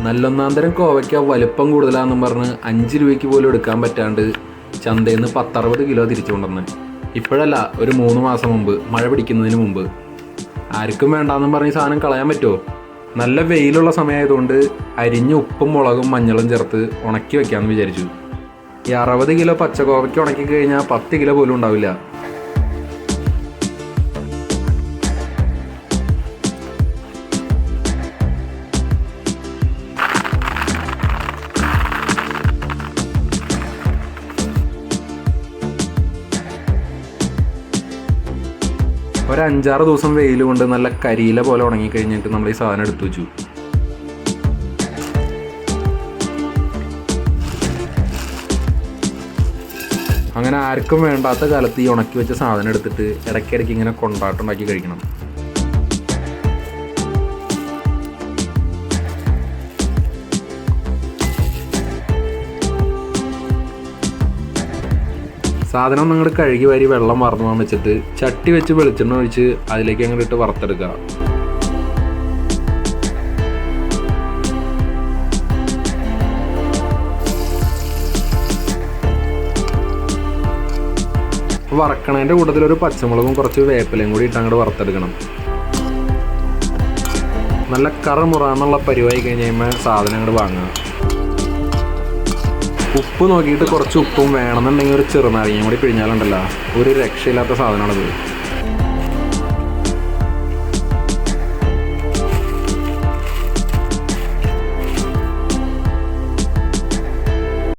നല്ലൊന്നാം തരം കോവയ്ക്ക വലുപ്പം കൂടുതലാണെന്നും പറഞ്ഞ് അഞ്ച് രൂപയ്ക്ക് പോലും എടുക്കാൻ പറ്റാണ്ട് ചന്തയിൽ നിന്ന് പത്തറുപത് കിലോ തിരിച്ചു കൊണ്ടുവന്ന്. ഇപ്പോഴല്ല ഒരു മൂന്ന് മാസം മുമ്പ് മഴ പിടിക്കുന്നതിന് മുമ്പ്. ആർക്കും വേണ്ടാന്നും പറഞ്ഞ് സാധനം കളയാൻ പറ്റുമോ? നല്ല വെയിലുള്ള സമയമായതുകൊണ്ട് അരിഞ്ഞ് ഉപ്പും മുളകും മഞ്ഞളും ചേർത്ത് ഉണക്കി വെക്കാമെന്ന് വിചാരിച്ചു. ഈ അറുപത് കിലോ പച്ചക്കോവയ്ക്ക് ഉണക്കി കഴിഞ്ഞാൽ പത്ത് കിലോ പോലും ഉണ്ടാവില്ല. ഒരു അഞ്ചാറ് ദിവസം വെയിൽ കൊണ്ട് നല്ല കരിയില പോലെ ഉണങ്ങി കഴിഞ്ഞിട്ട് നമ്മൾ ഈ സാധനം എടുത്തു വെച്ചു. അങ്ങനെ ആർക്കും വേണ്ടാത്ത കാലത്ത് ഈ ഉണക്കി വെച്ച സാധനം എടുത്തിട്ട് ഇടയ്ക്കിടയ്ക്ക് ഇങ്ങനെ കൊണ്ടാട്ടുണ്ടാക്കി കഴിക്കണം. സാധനം ഒന്ന് കഴുകി വാരി വെള്ളം വറന്നു വെച്ചിട്ട് ചട്ടി വെച്ച് വെളിച്ചെണ്ണ ഒഴിച്ച് അതിലേക്ക് അങ്ങോട്ട് ഇട്ട് വറുത്തെടുക്കുക വറക്കണതിന്റെ കൂട്ടത്തിൽ ഒരു പച്ചമുളകും കുറച്ച് വേപ്പിലയും കൂടി ഇട്ട് അങ്ങോട്ട് വറുത്തെടുക്കണം. നല്ല കറമുറാന്നുള്ള പരിവായി കഴിഞ്ഞ് കഴിയുമ്പോൾ സാധനം വാങ്ങുക. ഉപ്പ് നോക്കിയിട്ട് കുറച്ച് ഉപ്പും വേണമെന്നുണ്ടെങ്കിൽ ഒരു ചെറുനാരങ്ങയും കൂടി പിഴിഞ്ഞാലുണ്ടല്ലോ. ഒരു രക്ഷയില്ലാത്ത സാധനമാണത്.